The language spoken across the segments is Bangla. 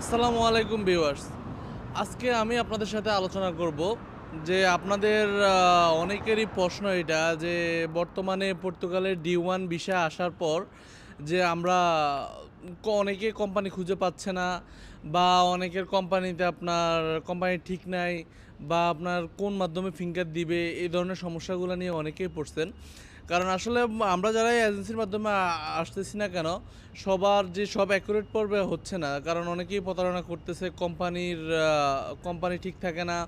আসসালামু আলাইকুম ভিউয়ার্স। আজকে আমি আপনাদের সাথে আলোচনা করব যে আপনাদের অনেকেরই প্রশ্ন এটা যে বর্তমানে পর্তুগালের ডি ওয়ান বিষয় আসার পর যে আমরা অনেকে কোম্পানি খুঁজে পাচ্ছে না বা অনেকের কোম্পানিতে আপনার কোম্পানি ঠিক নাই বা আপনার কোন মাধ্যমে ফিঙ্গার দিবে, এই ধরনের সমস্যাগুলো নিয়ে অনেকেই পড়ছেন। কারণ আসলে আমরা যারা এজেন্সির মাধ্যমে আসতেছি না কেন, সবার যে সব অ্যাকুরেট পর্বে হচ্ছে না। কারণ অনেকেই প্রতারণা করতেছে কোম্পানির কোম্পানি ঠিক থাকে না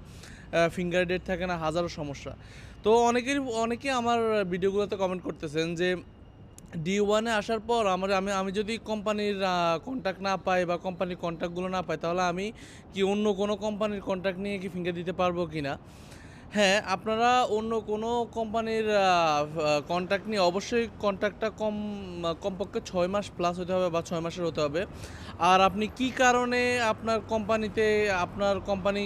ফিঙ্গার ডেট থাকে না, হাজারো সমস্যা। তো অনেকেরই, অনেকেই আমার ভিডিওগুলোতে কমেন্ট করতেছেন যে ডি ওয়ানে আসার পর আমার, আমি আমি যদি কোম্পানির কন্ট্যাক্ট না পাই বা কোম্পানির কন্ট্যাক্টগুলো না পাই, তাহলে আমি কি অন্য কোনো কোম্পানির কন্ট্যাক্ট নিয়ে কি ফিঙ্গার দিতে পারব কি না হ্যাঁ আপনারা অন্য কোনো কোম্পানির কন্ট্যাক্ট নিয়ে অবশ্যই কন্ট্যাক্টটা কম, কমপক্ষে ছয় মাস প্লাস হতে হবে বা ছয় মাসের হতে হবে। আর আপনি কি কারণে আপনার কোম্পানিতে, আপনার কোম্পানি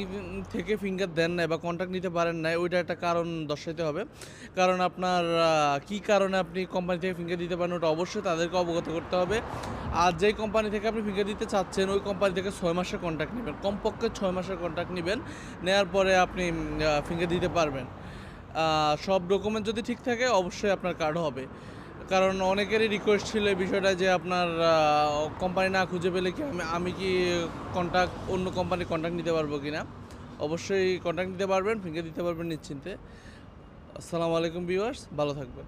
থেকে ফিঙ্গার দেন নাই বা কন্ট্যাক্ট নিতে পারেন নাই, ওইটা একটা কারণ দর্শাইতে হবে। কারণ আপনার কি কারণে আপনি কোম্পানি থেকে ফিঙ্গার দিতে পারেন ওটা অবশ্যই তাদেরকে অবগত করতে হবে। আর যেই কোম্পানি থেকে আপনি ফিঙ্গার দিতে চাচ্ছেন, ওই কোম্পানি থেকে ছয় মাসের কন্ট্যাক্ট নেবেন, কমপক্ষে ছয় মাসের কন্ট্যাক্ট নেবেন। নেওয়ার পরে আপনি ফিঙ্গার দিতে পারবেন। সব ডকুমেন্ট যদি ঠিক থাকে, অবশ্যই আপনার কার্ড হবে। কারণ অনেকেরই রিকোয়েস্ট ছিল এই বিষয়টা যে আপনার কোম্পানি না খুঁজে পেলে কি আমি আমি কি কন্ট্যাক্ট অন্য কোম্পানি কন্ট্যাক্ট নিতে পারব কি না অবশ্যই কন্ট্যাক্ট নিতে পারবেন, ফিঙ্গার দিতে পারবেন নিশ্চিন্তে। আসসালামু আলাইকুম ভিউয়ার্স ভালো থাকবেন।